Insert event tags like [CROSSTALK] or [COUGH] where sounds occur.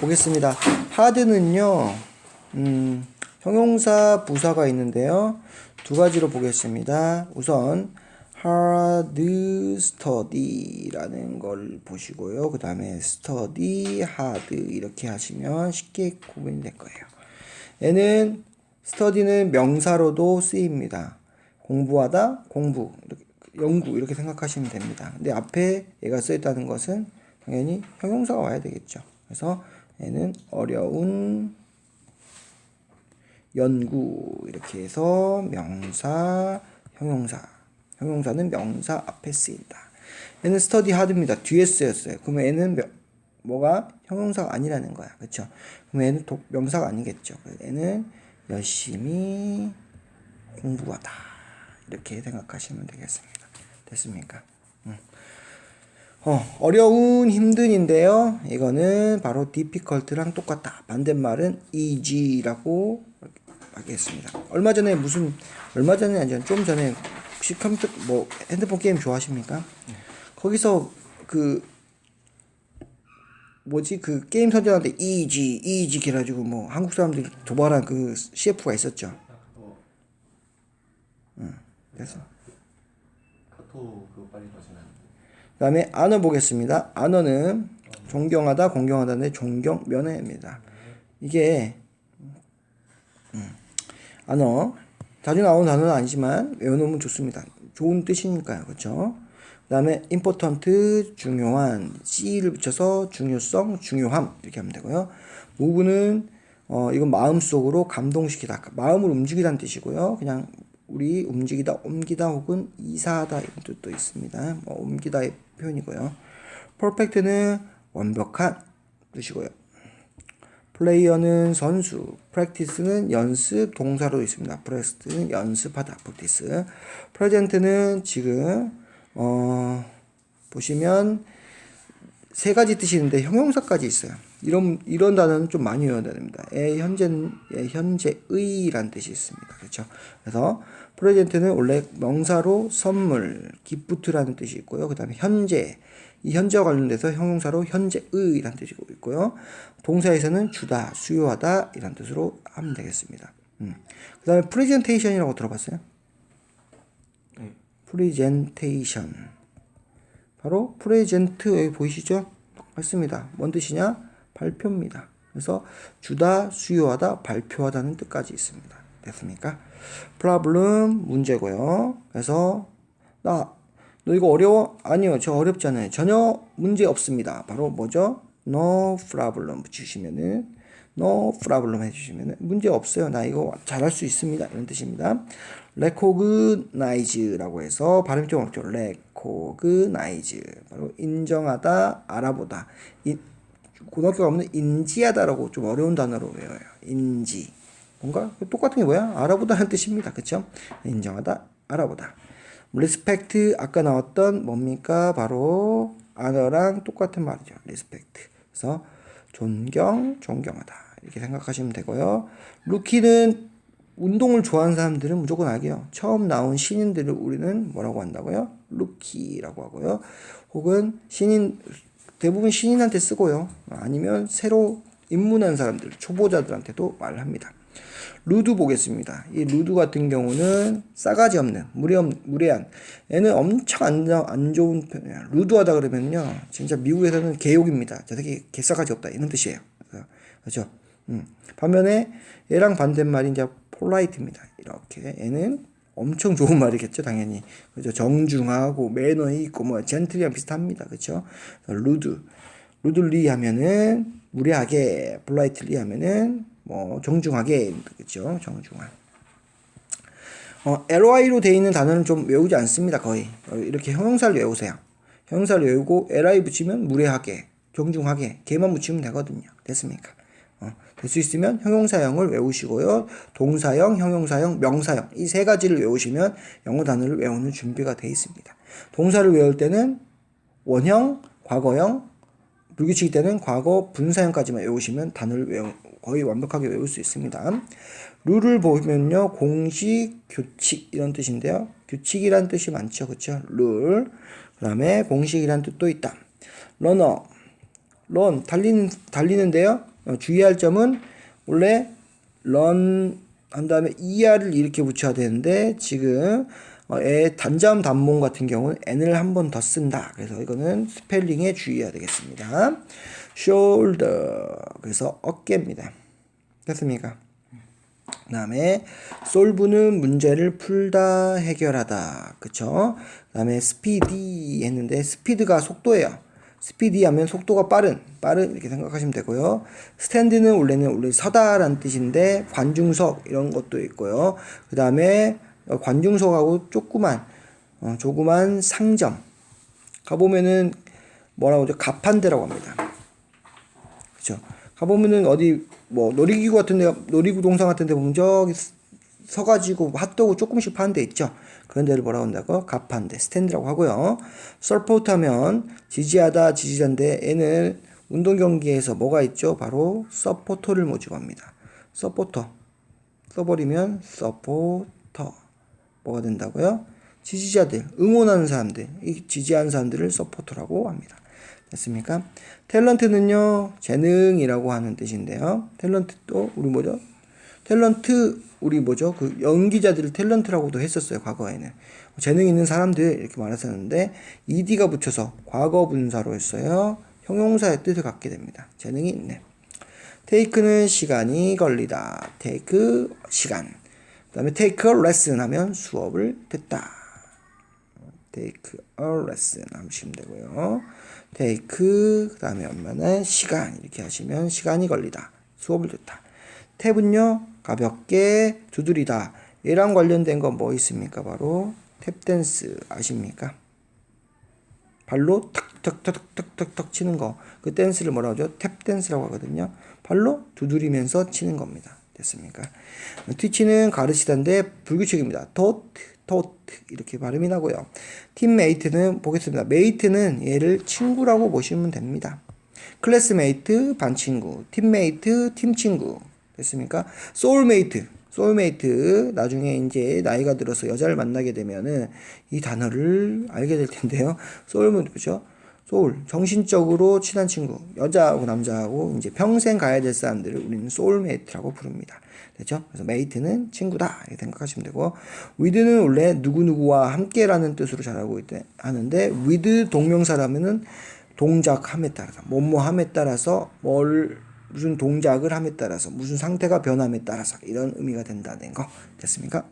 보겠습니다. 하드는요, 음, 형용사 부사가 있는데요. 두 가지로 보겠습니다. 우선, hard study라는 걸 보시고요. 그 다음에 study hard 이렇게 하시면 쉽게 구분이 될 거예요. 얘는 study는 명사로도 쓰입니다. 공부하다, 공부, 이렇게, 연구 이렇게 생각하시면 됩니다. 근데 앞에 얘가 쓰였다는 것은 당연히 형용사가 와야 되겠죠. 그래서 얘는 어려운 연구 이렇게 해서 명사, 형용사. 형용사는 명사 앞에 쓰인다. 얘는 study hard입니다. 뒤에 쓰였어요. 그러면 얘는 명- 뭐가 형용사가 아니라는 거야. 그렇죠? 그럼 얘는 독, 명사가 아니겠죠. 얘는 열심히 공부하다. 이렇게 생각하시면 되겠습니다. 됐습니까? 음. 어, 어려운 힘든인데요. 이거는 바로 difficult랑 똑같다. 반대말은 easy라고 하겠습니다. 얼마 전에 무슨 얼마 전에 아니죠. 좀 전에 혹시 컴퓨터 뭐 핸드폰 게임 좋아하십니까? 거기서 그 뭐지 그 게임 선전한테 easy easy 해가지고 뭐 한국 사람들이 도발한 그 CF가 있었죠. 응. 그래서 카톡 그거 빨리 돼요. 그 다음에 안어 보겠습니다. 안어는 존경하다, 공경하다인데 존경 면회입니다. 이게 음, 안어 자주 나오는 단어는 아니지만 외워놓으면 좋습니다. 좋은 뜻이니까요, 그렇죠? 그 다음에 important 중요한 c를 붙여서 중요성, 중요함 이렇게 하면 되고요. move는 어 이건 마음속으로 감동시키다, 마음을 움직이다는 뜻이고요. 그냥 우리 움직이다, 옮기다 혹은 이사하다 이런 뜻도 있습니다. 뭐 옮기다의 표현이고요. perfect는 완벽한 뜻이고요. 플레이어는 선수, practice는 연습, 동사로 있습니다. practice는 연습하다, practice. present는 지금 어 보시면 세 가지 뜻이 있는데 형용사까지 있어요. 이런 이런 단어는 좀 많이 외워야 됩니다. 에 현재는 에 현재의란 뜻이 있습니다. 그렇죠? 그래서 프레젠트는 원래 명사로 선물, 기프트라는 뜻이 있고요. 그다음에 현재 이 현재와 관련돼서 형용사로 현재의라는 뜻이 있고요. 동사에서는 주다, 수요하다 이란 뜻으로 하면 되겠습니다. 음. 그다음에 프레젠테이션이라고 들어봤어요? 네. 프레젠테이션 바로 프레젠트 여기 보이시죠? 맞습니다. 뭔 뜻이냐? 발표입니다. 그래서 주다, 수요하다, 발표하다는 뜻까지 있습니다. 됐습니까? problem 문제고요. 그래서 나 너 이거 어려워? 아니요, 저 어렵지 않아요. 전혀 문제 없습니다. 바로 뭐죠? no problem 붙이시면은 no problem 해주시면은 문제 없어요. 나 이거 잘할 수 있습니다. 이런 뜻입니다. recognize라고 해서 발음이 좀 어렵죠. recognize 바로 인정하다, 알아보다. 이, 고등학교가 없는 인지하다라고 좀 어려운 단어로 외워요. 인지. 뭔가 똑같은 게 뭐야? 알아보다는 뜻입니다. 그쵸? 인정하다, 알아보다. respect 아까 나왔던 뭡니까? 바로 honor랑 똑같은 말이죠. respect. 그래서 존경, 존경하다. 이렇게 생각하시면 되고요. 루키는 운동을 좋아하는 사람들은 무조건 알게요. 처음 나온 신인들을 우리는 뭐라고 한다고요? 루키라고 하고요. 혹은 신인 대부분 신인한테 쓰고요. 아니면 새로 입문한 사람들, 초보자들한테도 말합니다. 루드 보겠습니다. 이 루드 같은 경우는 싸가지 없는, 무례, 무례한. 얘는 엄청 안, 안 좋은 편이에요. 루드하다 그러면요. 진짜 미국에서는 개욕입니다. 저 새끼 개싸가지 없다. 이런 뜻이에요. 그렇죠? 음. 반면에 얘랑 반대말이 이제 폴라이트입니다. 이렇게. 얘는 엄청 좋은 [LAUGHS] 말이겠죠, 당연히. 그죠? 정중하고 매너 있고 뭐 젠틀이랑 비슷합니다. 그렇죠? 루드. 루들리 하면은 무례하게, 폴라이트리 하면은 뭐 정중하게 그렇죠? 정중한. 어, ly로 되어 있는 단어는 좀 외우지 않습니다. 거의. 어, 이렇게 형용사를 외우세요. 형용사를 외우고 ly 붙이면 무례하게, 정중하게, 개만 붙이면 되거든요. 됐습니까? 어, 될수 있으면 형용사형을 외우시고요. 동사형, 형용사형, 명사형 이 세 가지를 외우시면 영어 단어를 외우는 준비가 되어 있습니다. 동사를 외울 때는 원형, 과거형, 불규칙일 때는 과거 분사형까지만 외우시면 단어를 외우, 거의 완벽하게 외울 수 있습니다. 룰을 보면요. 공식, 규칙 이런 뜻인데요. 규칙이란 뜻이 많죠. 그렇죠? 룰. 그다음에 공식이란 뜻도 있다. 러너 run 달리는 달리는데요. 어, 주의할 점은 원래 run 한 다음에 er를 이렇게 붙여야 되는데 지금 어, 애 단자음 단모음 같은 경우는 n을 한 번 더 쓴다. 그래서 이거는 스펠링에 주의해야 되겠습니다. shoulder 그래서 어깨입니다. 됐습니까? 그 다음에 solve는 문제를 풀다 해결하다 그쵸 그 다음에 speedy 했는데 speed가 속도예요 speedy 하면 속도가 빠른 빠른 이렇게 생각하시면 되고요. stand는 원래는 원래 서다라는 뜻인데 관중석 이런 것도 있고요. 그 다음에 관중석하고 조그만 어, 조그만 상점. 가보면은 뭐라고 하죠? 가판대라고 합니다. 그죠 가보면은 어디 뭐 놀이기구 같은 데 놀이구 동상 같은 데 보면 저기 서- 서가지고 핫도그 조금씩 파는 데 있죠 그런 데를 뭐라고 한다고? 가판대 스탠드라고 하고요. 서포트 하면 지지하다 지지자인데 얘는 운동 경기에서 뭐가 있죠? 바로 서포터를 모집합니다. 서포터. 써버리면 서포터. 뭐가 된다고요? 지지자들 응원하는 사람들. 이 지지하는 사람들을 서포터라고 합니다. 됐습니까? 탤런트는요 재능이라고 하는 뜻인데요. 탤런트도 우리 뭐죠? 탤런트 우리 뭐죠? 그 연기자들을 탤런트라고도 했었어요 과거에는 재능 있는 사람들 이렇게 말했었는데 ed가 붙여서 과거 분사로 했어요. 형용사의 뜻을 갖게 됩니다. 재능이 있네. take는 시간이 걸리다. take 시간. 그다음에 a lesson 하면 수업을 듣다. a lesson 하시면 되고요. take 그다음에 얼마나 시간 이렇게 하시면 시간이 걸리다. 수업을 듣다. 탭은요 가볍게 두드리다. 얘랑 관련된 거뭐 있습니까? 바로 탭 댄스 아십니까? 발로 탁탁탁탁탁탁 치는 거. 그 댄스를 뭐라고 하죠? 탭 댄스라고 하거든요. 발로 두드리면서 치는 겁니다. 됐습니까? 티치는 가르치다인데 불규칙입니다. 도트, 도트 이렇게 발음이 나고요. 팀메이트는 보겠습니다. 메이트는 얘를 친구라고 보시면 됩니다. 클래스메이트 반친구, 팀메이트 팀친구 됐습니까? 소울메이트, 소울메이트 나중에 이제 나이가 들어서 여자를 만나게 되면은 이 단어를 알게 될 텐데요. 소울메이트 그죠? 소울 정신적으로 친한 친구 여자하고 남자하고 이제 평생 가야 될 사람들을 우리는 소울메이트라고 부릅니다. 됐죠? 그래서 메이트는 친구다 이렇게 생각하시면 되고 with는 원래 누구누구와 함께라는 뜻으로 잘 알고 있대 하는데 with 동명사라면은 동작함에 따라서 뭐뭐함에 따라서 뭘 무슨 동작을 함에 따라서 무슨 상태가 변함에 따라서 이런 의미가 된다는 거 됐습니까?